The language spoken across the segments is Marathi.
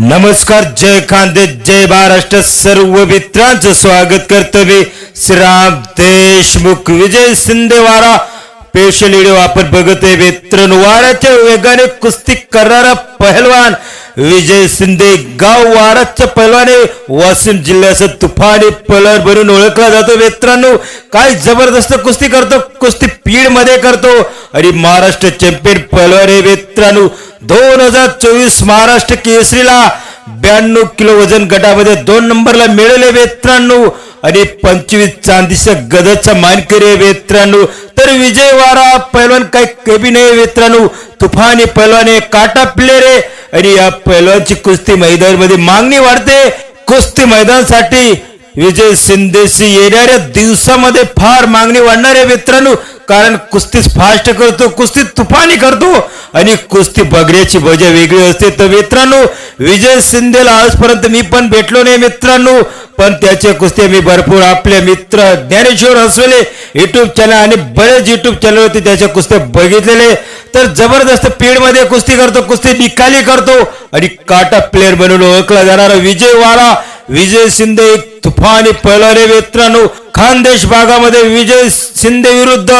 नमस्कार जय खांदे जय महाराष्ट्र सर्व मित्रांचं स्वागत करतो मी श्रीराम देशमुख विजय शिंदेवारा स्पेशल व्हिडिओ आपण बघतोय मित्रांनो वाराच्या वेगाने कुस्ती करणारा पहलवान विजय शिंदे गाव वाराच्या पहलवाने वाशिम जिल्ह्याचं तुफानी पहलवान म्हणून ओळखला जातो. मित्रांनो काय जबरदस्त कुस्ती करतो कुस्ती पीडमध्ये करतो. आणि महाराष्ट्र चॅम्पियन पहलवान हे मित्रांनो. दोन हजार चोवीस महाराष्ट्र केसरीला ब्याण्णव किलो वजन गटामध्ये दोन नंबरला मिळाले वेत्रांनो. आणि पंचवीस चांदीच्या गदचा मानकरी वेत्रांनो. तर विजयवाडा पैलवान काही कमी नाही वेत्रांनो. तुफानी पैलवान आहे काटा प्लेअर आहे. आणि या पैलवानची कुस्ती मैदानामध्ये मागणी वाढते. कुस्ती मैदानासाठी विजय शिंदेशी येणाऱ्या दिवसामध्ये फार मागणी वाढणार आहे मित्रांनो कारण कुस्तीच फास्ट करतो कुस्ती तुफानी करतो आणि कुस्ती बघण्याची मजा वेगळी असते. तर मित्रांनो विजय शिंदेला आजपर्यंत मी पण भेटलो नाही मित्रांनो पण त्याच्या कुस्ती मी भरपूर आपले मित्र ज्ञानेश्वर हसवले युट्यूब चॅनल आणि बरेच युट्यूब चॅनल होते त्याच्या कुस्त्या बघितलेले तर जबरदस्त पीडमध्ये कुस्ती करतो कुस्ती निकाली करतो आणि काटा प्लेअर बनवून ओळखला जाणारा विजय वारा विजय शिंदे एक तुफानी पळणारे मित्रांनो खानदेश भागामध्ये विजय शिंदे विरुद्ध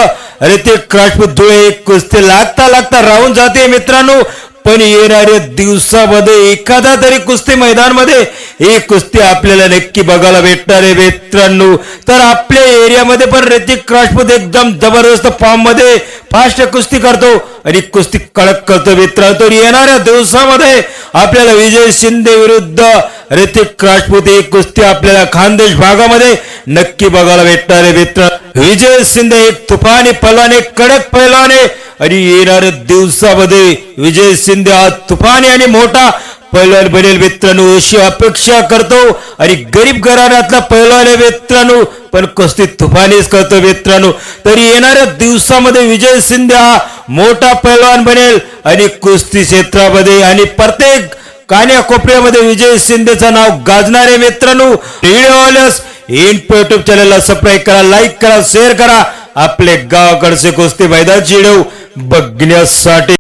ऋतिक राजपूत धुळे एक कुस्ती लागता लागता राहून जाते मित्रांनो. पण येणाऱ्या दिवसामध्ये एखादा तरी कुस्ती मैदानमध्ये ही कुस्ती आपल्याला नक्की बघायला भेटणार आहे मित्रांनो. तर आपल्या एरियामध्ये पण ऋतिक राजपूत एकदम जबरदस्त फॉर्ममध्ये फास्ट कुस्ती करतो आणि कुस्ती कडक करतो मित्रांनो. तर येणाऱ्या दिवसामध्ये आपल्याला विजय शिंदे विरुद्ध ऋतिक राजपूत एक कुस्ती आपल्याला खानदेश भागामध्ये नक्की बघायला भेटणार आहे मित्र. विजय शिंदे एक तुफानी पलवाने कडक पहलवाने आणि येणाऱ्या दिवसामध्ये विजय शिंदे हा तुफानी आणि मोठा पैलवान बनेल मित्रांनो. अशी अपेक्षा करतो. आणि गरीब घराण्यातला पैलवान आहे मित्रांनो. पण कुस्ती तुफानीच करतो मित्रांनो. तरी येणाऱ्या दिवसामध्ये विजय शिंदे हा मोठा पैलवान बनेल. आणि कुस्ती क्षेत्रामध्ये आणि प्रत्येक कान्या कोपऱ्यामध्ये विजय शिंदेचं नाव गाजणारे मित्रांनो व्हिडिओ आल्यास युट्यूब चॅनलला सबस्क्राईब करा लाईक करा शेअर करा. आपले गावाकडचे कुस्ती मैदानची व्हिडिओ बघण्यासाठी.